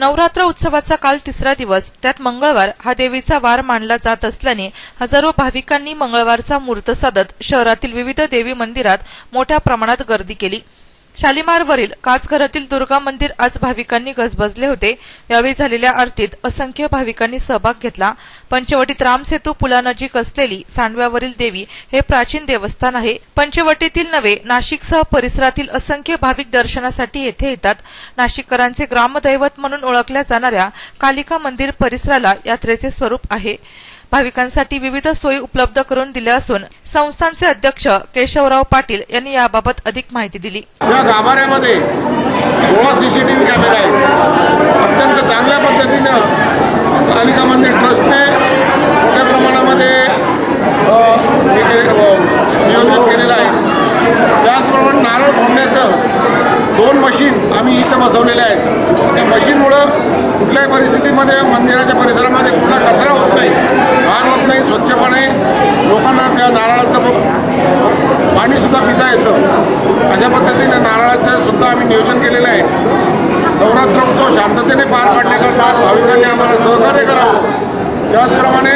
नवरात्र उत्सवाचा काल तिसरा दिवस. त्यात मंगळवार हा देवीचा वार मानला जात असल्याने हजारो भाविकांनी मंगळवारचा मूर्त साधत शहरातील विविध देवी मंदिरात मोठ्या प्रमाणात गर्दी केली. शालिमारवरील काचघरातील दुर्गा मंदिर आज भाविकांनी गजबजले होते. यावेळी झालेल्या आरतीत असंख्य भाविकांनी सहभाग घेतला. पंचवटीत रामसेतू पुलानजीक असलेली सांडव्यावरील देवी हे प्राचीन देवस्थान आहे. पंचवटीतील नवे नाशिकसह परिसरातील असंख्य भाविक दर्शनासाठी येथे येतात. नाशिककरांचे ग्रामदैवत म्हणून ओळखल्या जाणाऱ्या कालिका मंदिर परिसराला यात्रेचे स्वरूप आहे. भाविकांसाठी विविध सोयी उपलब्ध करून दिल्या असून संस्थांचे अध्यक्ष केशवराव पाटील यांनी याबाबत अधिक माहिती दिली. या गाभाऱ्यामध्ये सोळा सी सी टी व्ही कॅमेरे आहेत. अत्यंत चांगल्या पद्धतीनं कालिका मंदिर ट्रस्टने मोठ्या प्रमाणामध्ये नियोजन केलेलं आहे. त्याचप्रमाणे नारळ फोडण्याचं दोन मशीन आम्ही इथं बसवलेल्या आहेत. त्या मशीनमुळं कुठल्याही परिस्थितीमध्ये मंदिराच्या परिसरामध्ये येतं. अशा पद्धतीने नारळाचं सुद्धा आम्ही नियोजन केलेलं आहे. नवरात्र उत्सव शांततेने पार पाडण्याकरता भाविकांनी आम्हाला सहकार्य करावं. त्याचप्रमाणे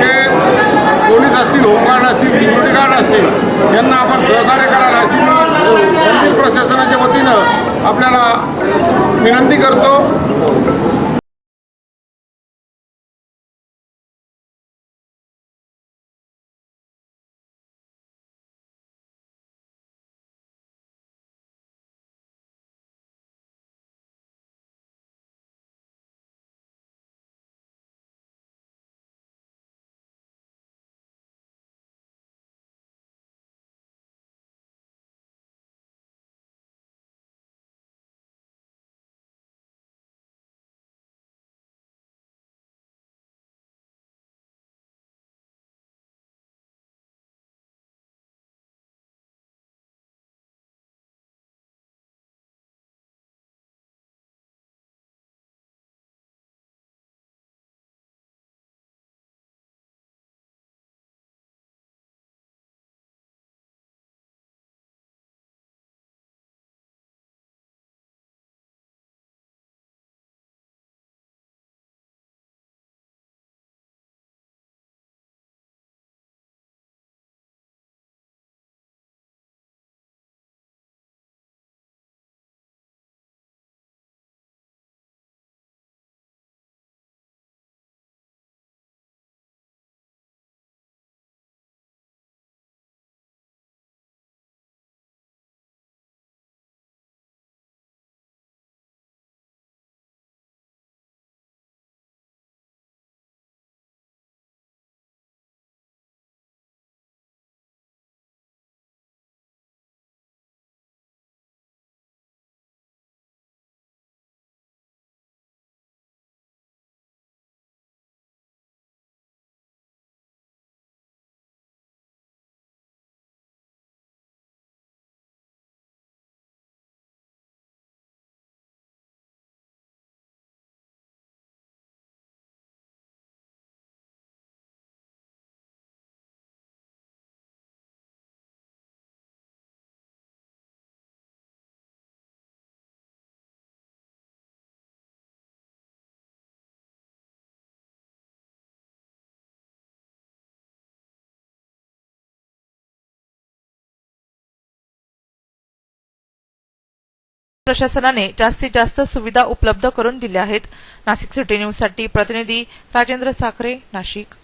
ते पोलीस असतील होमगार्ड असतील सिक्युरिटी गार्ड असतील यांना आपण सहकार्य करायला अशी मी मंदिर प्रशासनाच्या वतीनं आपल्याला विनंती करतो. प्रशासनाने जास्तीत जास्त सुविधा उपलब्ध करून दिल्या आहेत. नाशिक सिटी न्यूजसाठी प्रतिनिधी राजेंद्र साखरे नाशिक.